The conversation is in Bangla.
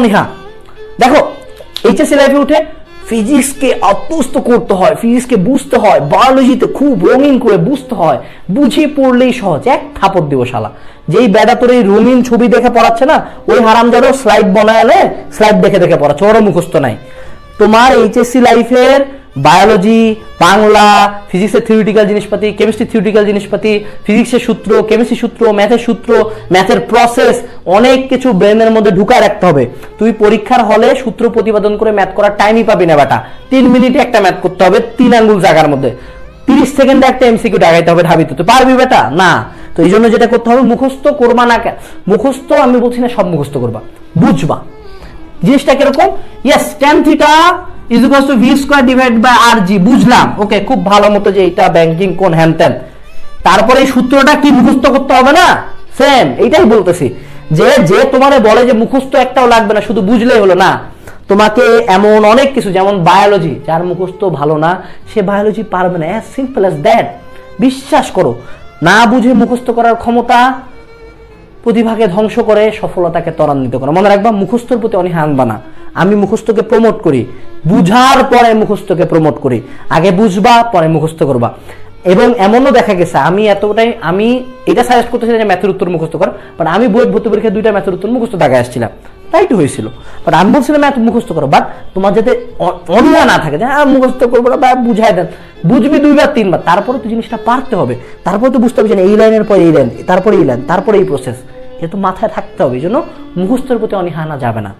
অনীহা দেখো এইচএসসি লাইফে উঠে ফিজিক্সকে অভ্যস্ত করতে হয় ফিজিক্সকে বুঝতে হয় বায়োলজিতে খুব রঙিন করে বুঝতে হয়, বুঝে পড়লেই সহজ, এক থাপড় দিব শালা যেই বেদা তোর এই রঙিন ছবি দেখে পড়াচ্ছে না, ওই হারাম ধরো স্লাইড বানালে স্লাইড দেখে দেখে পড়াচ্ছে, ওরও মুখস্থ নাই। তোমার এইচএসসি লাইফের বায়োলজি বাংলা ফিজিক্সের থিওরিটিক্যাল জিনিসপাতি কেমিস্ট্রি থিওরিটিক্যাল জিনিসপাতি ফিজিক্সের সূত্র কেমিস্ট্রি সূত্র ম্যাথের সূত্র ম্যাথের প্রসেস অনেক কিছু ব্রেনের মধ্যে ঢুকায় রাখতে হবে। তুই পরীক্ষার হলে সূত্র প্রতিপাদন করে ম্যাথ করার টাইমই পাবি না বেটা। তিন মিনিটে একটা ম্যাথ করতে হবে তিন আঙ্গুল জায়গার মধ্যে। তিরিশ সেকেন্ডে একটা এমসিকিউ ডাকাইতে হবে ঢাবিতে। তুই পারবি বেটা? না। তো এই জন্য যেটা করতে হবে, মুখস্থ করবা না মুখস্থ আমি বলছি না সব মুখস্থ করবা। বুঝবা। জিনিসটা কীরকম? Yes tan theta is equal to V square divide by R G বুঝলাম? ওকে খুব ভালো মতো যে এটা ব্যাংকিং কোন হ্যান ত্যান তারপরে এই সূত্রটা কি মুখস্থ করতে হবে না? সেম এইটাই বলতেছি। যে যে তোমারে বলে যে মুখস্থ একটাও লাগবে না, শুধু বুঝলেই হলো না। তোমাকে এমন অনেক কিছু, যেমন বায়োলজি যার মুখস্থ ভালো না, সে বায়োলজি পারবে না। অ্যাজ সিম্পল অ্যাজ দ্যাট বিশ্বাস করো, না বুঝে মুখস্থ করার ক্ষমতা প্রতিভাকে ধ্বংস করে সফলতাকে ত্বরান্বিত করে। মনে রাখবা, মুখস্থর প্রতি অনীহা আনবা না। আমি মুখস্থকে প্রমোট করি। বুঝার পরে মুখস্থকে প্রমোট করি। আগে বুঝবা, পরে মুখস্থ করবা। এবং এমনও দেখা গেছে, আমি এতটাই, আমি এটা সাজেস্ট করতেছি যে ম্যাথের উত্তর মুখস্থ কর বাট আমি বই ভর্তি পরীক্ষায় দুইটা ম্যাথের উত্তর মুখস্থ দাগে আসছিলাম। তাই হয়েছিল। বাট আমি বলছিলাম ম্যাথ মুখস্থ করো। বাট তোমার যাতে অ- না থাকে যে হ্যাঁ মুখস্থ করব না বা বুঝাই দেন। বুঝবি দুইবার, তিনবার। তারপরে তো জিনিসটা পারতে হবে। তারপরে তো বুঝতে হবে যে এই লাইনের পরে এই লাইন, তারপরে এই লাইন, তারপরে এই প্রসেস এটা তো মাথায় থাকতে হবে। এই জন্য মুখস্থের প্রতি অনীহা আনা যাবে না।